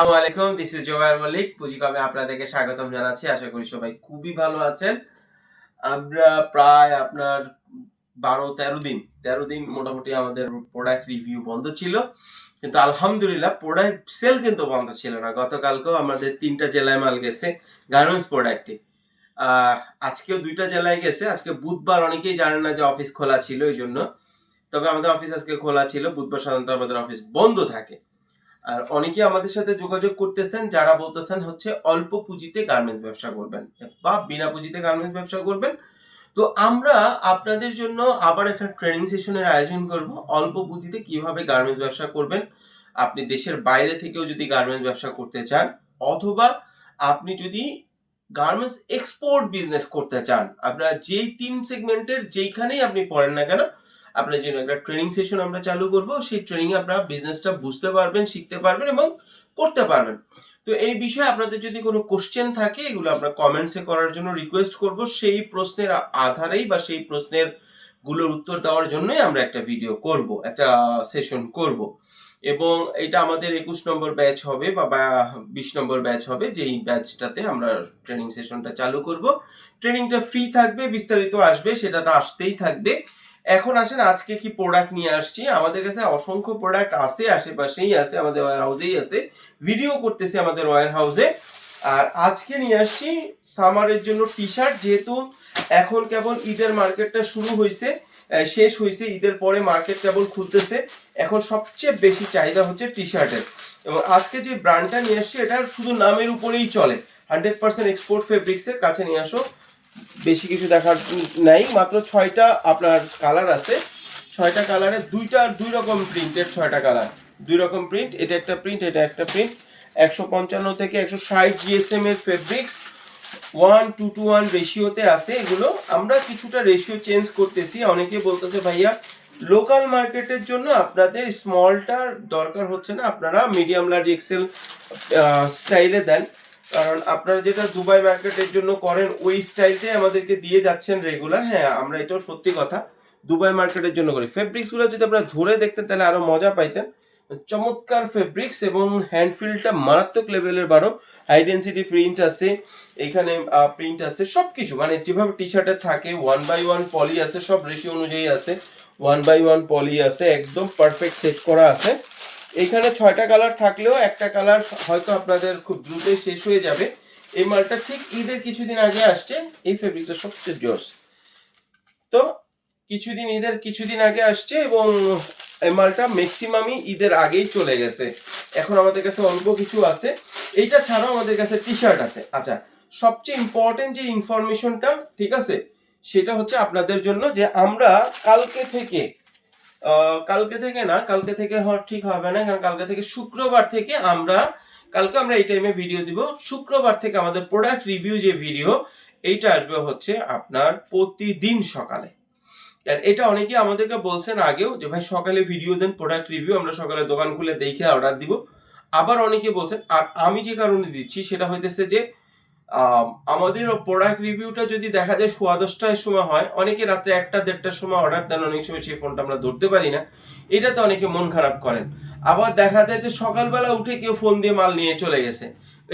আসসালামু আলাইকুম this is Zobayer Mallick, পুঁজিকমে আপনাদেরকে স্বাগতম জানাচ্ছি। আশা করি সবাই খুবই ভালো আছেন। আমরা প্রায় আপনার বারো, তেরো দিন তেরো দিন মোটামুটি আমাদের প্রোডাক্ট রিভিউ বন্ধ ছিল। কিন্তু আলহামদুলিল্লাহ প্রোডাক্ট সেল কিন্তু বন্ধ ছিল না। গতকালকেও আমাদের তিনটা জেলায় মাল গেছে গার্মেন্টস প্রোডাক্টে আজকেও দুইটা জেলায় গেছে। আজকে বুধবার অনেকেই জানেন না যে অফিস খোলা ছিল এই জন্য তবে আমাদের অফিস আজকে খোলা ছিল। বুধবার সাধারণত আমাদের অফিস বন্ধ থাকে। আর অনেকে আমাদের সাথে যোগাযোগ করতেছেন, যারা বলতেছেন হচ্ছে অল্প পুঁজিতে গার্মেন্টস ব্যবসা করবেন বা বিনা পুঁজিতে গার্মেন্টস ব্যবসা করবেন। তো আমরা আপনাদের জন্য আবার একটা ট্রেনিং সেশনের আয়োজন করব, অল্প পুঁজিতে কীভাবে গার্মেন্টস ব্যবসা করবেন। আপনি দেশের বাইরে থেকেও যদি গার্মেন্টস ব্যবসা করতে চান, অথবা আপনি যদি গার্মেন্টস এক্সপোর্ট বিজনেস করতে চান, আপনার যেই তিন সেগমেন্টের যেইখানেই আপনি পড়েন না কেন আপনার জন্য একটা ট্রেনিং সেশন আমরা চালু করব। সেই ট্রেনিং আপনারা বিজনেসটা বুঝতে পারবেন, শিখতে পারবেন এবং করতে পারবেন। তো এই বিষয়ে আপনাদের যদি কোনো কোশ্চেন থাকে, এগুলো আমরা কমেন্টসে করার জন্য রিকোয়েস্ট করব। সেই প্রশ্নের আধারেই বা সেই প্রশ্নেরগুলোর উত্তর দেওয়ার জন্যই আমরা একটা ভিডিও করব, একটা সেশন করব। এবং এটা আমাদের একুশ নম্বর ব্যাচ হবে বা বিশ নম্বর ব্যাচ হবে, যেই ব্যাচটাতে আমরা ট্রেনিং সেশনটা চালু করব। ট্রেনিংটা ফ্রি থাকবে, বিস্তারিত আসবে, সেটা তো আসতেই থাকবে। এখন আসেন, আজকে কি প্রোডাক্ট নিয়ে আসছি? আমাদের কাছে অসংখ্য প্রোডাক্ট আছে, আশেপাশেই আছে, আমাদের ওয়ার হাউসেই আছে। ভিডিও করতেছে আমাদের ওয়ার হাউসে আর আজকে নিয়ে আসছি সামারের জন্য টি শার্ট যেহেতু এখন কেবল ঈদের মার্কেটটা শুরু হয়েছে শেষ হয়েছে, ঈদের পরে মার্কেট কেবল খুলতেছে। এখন সবচেয়ে বেশি চাহিদা হচ্ছে টি শার্টের এবং আজকে যে ব্র্যান্ডটা নিয়ে আসছি, এটা শুধু নামের উপরেই চলে। হান্ড্রেড পার্সেন্ট এক্সপোর্ট ফেব্রিক্সের কাছে নিয়ে আসো। বেশি কিছু দেখার নাই, মাত্র ছয়টা আপনার কালার আছে। ছয়টা কালারে দুইটা দুই রকম প্রিন্টের ছয়টা কালার দুই রকম প্রিন্ট এটা একটা প্রিন্ট এটা একটা প্রিন্ট একশো পঞ্চান্ন থেকে একশো ষাট জিএসএম এর fabrics one two two one রেশিওতে আছে। এগুলো আমরা কিছুটা রেশিও চেঞ্জ করতেছি। অনেকে বলতেছে, ভাইয়া লোকাল মার্কেটের জন্য আপনাদের স্মলটার দরকার হচ্ছে না। আপনারা মিডিয়াম লার্জ এক্সেল স্টাইলে দেন। কারণ আপনারা যেটা দুবাই মার্কেটের জন্য করেন, ওই স্টাইলটাই আমাদেরকে দিয়ে যাচ্ছেন রেগুলার হ্যাঁ আমরা এটাও সত্যি কথা। দুবাই মার্কেটের জন্য করি। ফেব্রিক্সগুলো যদি আপনারা ধরে দেখতেন, তাহলে আরও মজা পাইতেন। চমৎকার ফেব্রিক্স এবং হ্যান্ডফিলটা মারাত্মক লেভেলের বারো। হাই ডেন্সিটি প্রিন্ট আছে, এখানে প্রিন্ট আছে সব কিছু মানে যেভাবে টি শার্টে থাকে ওয়ান বাই ওয়ান পলি আছে, সব রেশিও অনুযায়ী আছে। ওয়ান বাই ওয়ান পলি আছে, একদম পারফেক্ট সেট করা আছে। এখানে ছয়টা কালার থাকলেও একটা কালার হয়তো আপনাদের খুব দ্রুতই শেষ হয়ে যাবে। এই মালটা ঠিক ঈদের কিছুদিন আগে আসছে, এই ফেব্রিকটা সবচেয়ে জোস। তো কিছুদিন ঈদের কিছুদিন আগে আসছে এবং এই মালটা ম্যাক্সিমামই ঈদের আগেই চলে গেছে। এখন আমাদের কাছে অল্প কিছু আছে। এইটা ছাড়াও আমাদের কাছে টি শার্ট আছে। আচ্ছা সবচেয়ে ইম্পর্টেন্ট যে ইনফরমেশনটা ঠিক আছে? সেটা হচ্ছে আপনাদের জন্য যে আমরা কালকে থেকে কালকে থেকে না, কালকে থেকে ঠিক হবে না, কারণ কালকে থেকে শুক্রবার থেকে আমরা, কালকে আমরা এই টাইমে ভিডিও দিব। শুক্রবার থেকে আমাদের প্রোডাক্ট রিভিউ যে ভিডিও এইটা আসবে হচ্ছে আপনার প্রতিদিন সকালে। আর এটা অনেকে আমাদেরকে বলছেন আগেও যে, ভাই, সকালে ভিডিও দেন প্রোডাক্ট রিভিউ আমরা সকালে দোকান খুলে দেখে অর্ডার দিব। আবার অনেকে বলছেন, আর আমি যে কারণে দিচ্ছি, সেটা হইতেছে যে আমাদের প্রোডাক্ট রিভিউটা যদি দেখা যায় সোয়া দশটার সময় হয়, অনেকে রাত্রে একটা, দেড়টার সময় অর্ডার দেন, অনেক সময় সেই ফোনটা আমরা ধরতে পারি না। এটাতে অনেকে মন খারাপ করেন। আবার দেখা যায় যে, সকালবেলা উঠে কেউ ফোন দিয়ে মাল নিয়ে চলে গেছে।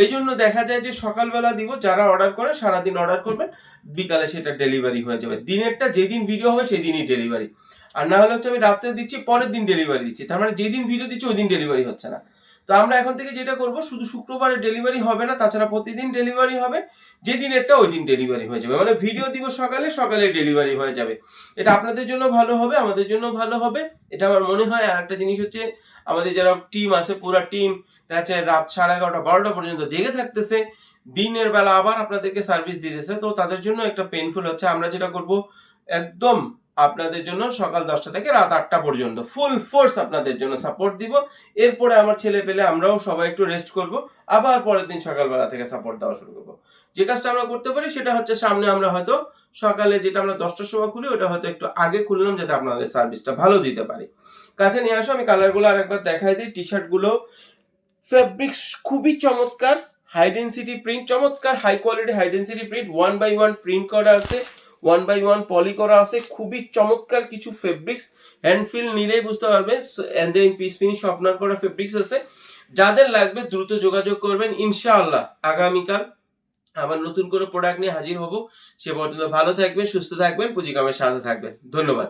এই জন্য দেখা যায় যে সকালবেলা দিব, যারা অর্ডার করে সারাদিন অর্ডার করবেন বিকালে সেটা ডেলিভারি হয়ে যাবে। দিনেরটা যেদিন ভিডিও হবে সেদিনই ডেলিভারি আর না হলে হচ্ছে আমি রাত্রে দিচ্ছি, পরের দিন ডেলিভারি দিচ্ছি। তার মানে যেদিন ভিডিও দিচ্ছি ওই দিন ডেলিভারি হচ্ছে না। তো আমরা এখন থেকে যেটা করব, শুধু শুক্রবারে ডেলিভারি হবে না, তাছাড়া প্রতিদিন ডেলিভারি হবে। যেদিন এটা ওই দিন ডেলিভারি হয়ে যাবে। মানে ভিডিও দিব সকালে সকালে ডেলিভারি হয়ে যাবে। এটা আপনাদের জন্য ভালো হবে, আমাদের জন্য ভালো হবে। এটা আমার মনে হয়। আর একটা জিনিস হচ্ছে, আমাদের যারা টিম আছে, পুরা টিম দেখা রাত সাড়ে এগারোটা, বারোটা পর্যন্ত জেগে থাকতেছে। দিনের বেলা আবার আপনাদেরকে সার্ভিস দিতেছে। তো তাদের জন্য একটা পেনফুল হচ্ছে। আমরা যেটা করব, একদম আপনাদের জন্য সকাল দশটা থেকে রাত আটটা পর্যন্ত ফুল ফোর্স আপনাদের জন্য সাপোর্ট দিব। এরপরে আমার ছেলে পেলে আমরাও সবাই একটু রেস্ট করব। আবার পরের দিন সকালবেলা থেকে সাপোর্ট দেওয়া শুরু করব। যে কাজটা আমরা করতে পারি, সেটা হচ্ছে সামনে আমরা হয়তো সকালে যেটা আমরা দশটার সময় খুলি, ওটা হয়তো একটু আগে খুললাম যাতে আপনাদের সার্ভিসটা ভালো দিতে পারি। কাছে নিয়ে আসো, আমি কালারগুলো আরেকবার দেখাই দিই টি শার্টগুলো ফেব্রিক্স খুবই চমৎকার হাই ডেন্সিটি প্রিন্ট চমৎকার high quality high density print one by one print করা আছে ওয়ান বাই ওয়ান পলি করা আছে, খুবই চমৎকার কিছু ফেব্রিক্স হ্যান্ড ফিল নিলেই বুঝতে পারবে পিস ফিনিশ আপনার করা ফেব্রিক্স আছে। যাদের লাগবে দ্রুত যোগাযোগ করবেন, ইনশাআল্লাহ আগামীকাল আবার নতুন কোনো প্রোডাক্ট নিয়ে হাজির হব। সে পর্যন্ত ভালো থাকবেন, সুস্থ থাকবেন, পুঁজিকামের সাথে থাকবেন। ধন্যবাদ।